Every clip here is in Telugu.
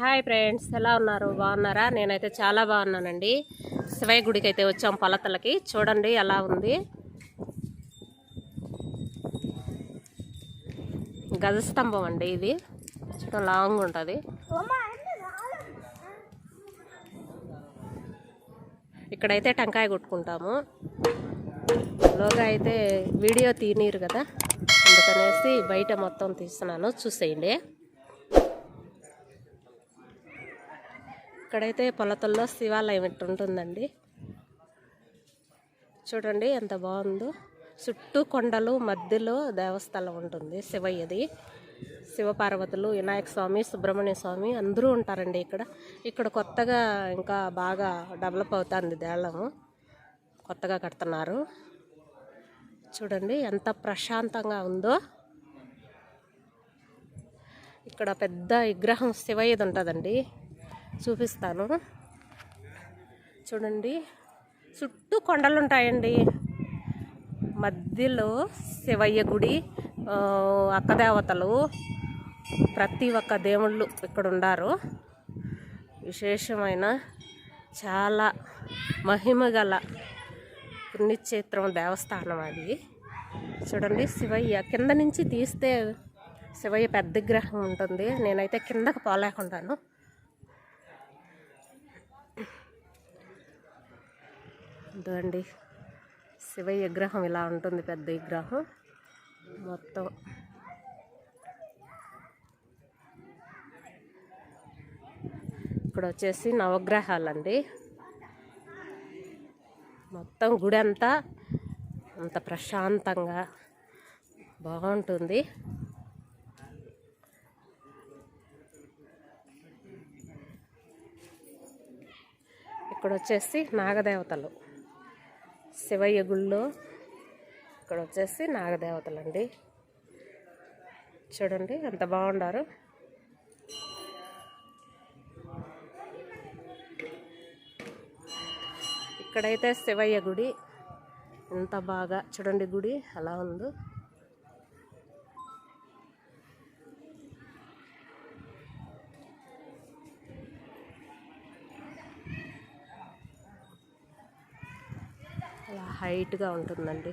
హాయ్ ఫ్రెండ్స్ ఎలా ఉన్నారు? బాగున్నారా? నేనైతే చాలా బాగున్నానండి. శివయ్య గుడికి అయితే వచ్చాం పలతలకి. చూడండి ఎలా ఉంది. గజస్తంభం అండి ఇది. చూడ లాంగ్ ఉంటుంది. ఇక్కడైతే టెంకాయ కొట్టుకుంటాము. లోగా అయితే వీడియో తీనీరు కదా. అందుకనేసి బయట మొత్తం తీస్తున్నాను. చూసేయండి. ఇక్కడైతే పొలతల్లో శివాలయం ఇట్టు ఉంటుందండి. చూడండి ఎంత బాగుందో. చుట్టూ కొండలు మధ్యలో దేవస్థలం ఉంటుంది శివయ్యది. శివపార్వతులు వినాయక స్వామి సుబ్రహ్మణ్య స్వామి అందరూ ఉంటారండి ఇక్కడ. ఇక్కడ కొత్తగా ఇంకా బాగా డెవలప్ అవుతుంది దేళము కొత్తగా కడుతున్నారు. చూడండి ఎంత ప్రశాంతంగా ఉందో. ఇక్కడ పెద్ద విగ్రహం శివయ్యది ఉంటుందండి. చూపిస్తాను. చూడండి చుట్టూ కొండలు ఉంటాయండి మధ్యలో శివయ్య గుడి అక్కదేవతలు ప్రతి ఒక్క దేవుళ్ళు ఇక్కడ ఉండారు విశేషమైన చాలా మహిమ గల పుణ్యక్షేత్రం దేవస్థానం అది. చూడండి శివయ్య కింద నుంచి తీస్తే శివయ్య పెద్ద విగ్రహం ఉంటుంది. నేనైతే కిందకు పోలేకుండాను. ఇదండి శివ విగ్రహం ఇలా ఉంటుంది పెద్ద విగ్రహం. మొత్తం. ఇక్కడ వచ్చేసి నవగ్రహాలండి. మొత్తం గుడి అంతా అంత ప్రశాంతంగా బాగుంటుంది. ఇక్కడ వచ్చేసి నాగదేవతలు. శివయ్య గుళ్ళో ఇక్కడ వచ్చేసి నాగదేవతలండి. చూడండి ఎంత బాగుండారు. ఇక్కడైతే శివయ్య గుడి. ఎంత బాగా చూడండి గుడి అలా ఉందో. హైట్గా ఉంటుందండి.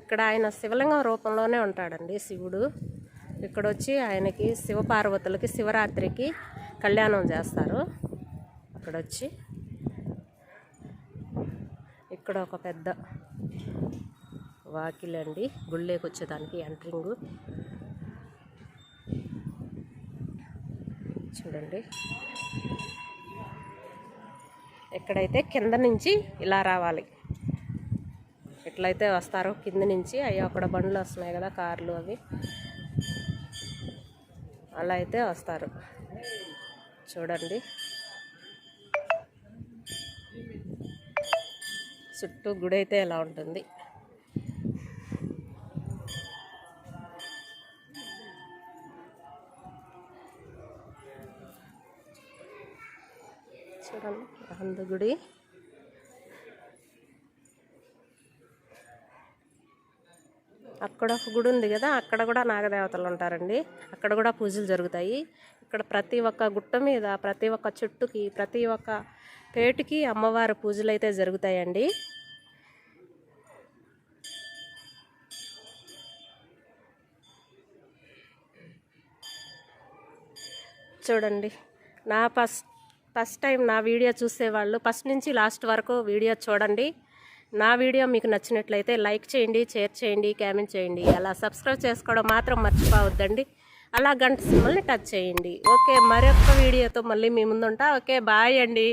ఇక్కడ ఆయన శివలింగం రూపంలోనే ఉంటాడండి శివుడు. ఇక్కడ వచ్చి ఆయనకి శివపార్వతులకి శివరాత్రికి కళ్యాణం చేస్తారు. అక్కడ వచ్చి ఇక్కడ ఒక పెద్ద వాకిలండి. గుళ్ళేకి వచ్చేదానికి ఎంట్రింగు. చూడండి. ఎక్కడైతే కింద నుంచి ఇలా రావాలి. ఎట్లయితే వస్తారో. కింద నుంచి అవి అక్కడ బండ్లు వస్తున్నాయి కదా కార్లు అవి. అలా అయితే వస్తారు. చూడండి. చుట్టూ గుడి అయితే ఎలా ఉంటుంది. చూడండి రాంధ గుడి అక్కడ ఒక గుడి ఉంది కదా అక్కడ కూడా నాగదేవతలు ఉంటారండి. అక్కడ కూడా పూజలు జరుగుతాయి. ఇక్కడ ప్రతి ఒక్క గుట్ట మీద ప్రతి ఒక్క చెట్టుకి ప్రతి ఒక్క పేటుకి అమ్మవారి పూజలు అయితే జరుగుతాయండి. చూడండి నా ఫస్ట్ ఫస్ట్ టైం నా వీడియో చూసేవాళ్ళు ఫస్ట్ నుంచి లాస్ట్ వరకు వీడియో చూడండి. నా వీడియో మీకు నచ్చినట్లయితే లైక్ చేయండి షేర్ చేయండి కామెంట్ చేయండి. అలా సబ్స్క్రైబ్ చేసుకోవడం మాత్రం మర్చిపోవద్దండి. అలా గంట సింబల్ని టచ్ చేయండి. ఓకే మరొక వీడియోతో మళ్ళీ మీ ముందుంటా. ఓకే బాయ్ అండి.